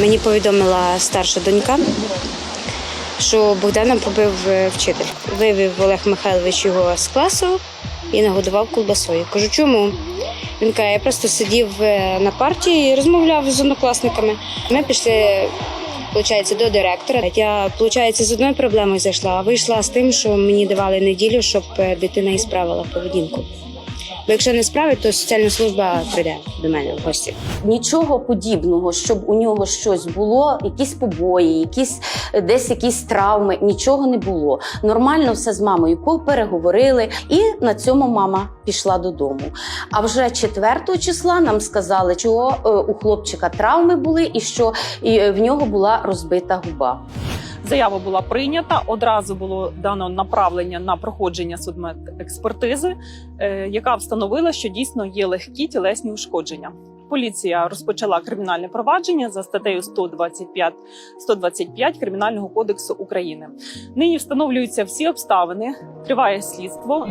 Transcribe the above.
Мені повідомила старша донька, що Богдана побив е, вчитель. Вивів Олег Михайлович його з класу і нагодував колбасою. Кажу, чому? Він каже, я просто сидів е, на партії і розмовляв з однокласниками. Ми пішли. Получається, до директора. Я, получається, з одною проблемою зайшла, а вийшла з тим, що мені давали неділю, щоб е, дитина і справила поведінку. Бо якщо не справить, то соціальна служба прийде до мене в гості. Нічого подібного, щоб у нього щось було, якісь побої, якісь десь якісь травми, нічого не було. Нормально все з мамою попереговорили, і на цьому мама пішла додому. А вже 4 числа нам сказали, що е, у хлопчика травми були, і що е, в нього була розбита губа. Заява була прийнята. Одразу було дано направлення на проходження судмедекспертизи, е, яка встановила, що дійсно є легкі тілесні ушкодження. Поліція розпочала кримінальне провадження за статтею 125, 125 Кримінального кодексу України. Нині встановлюються всі обставини, триває слідство.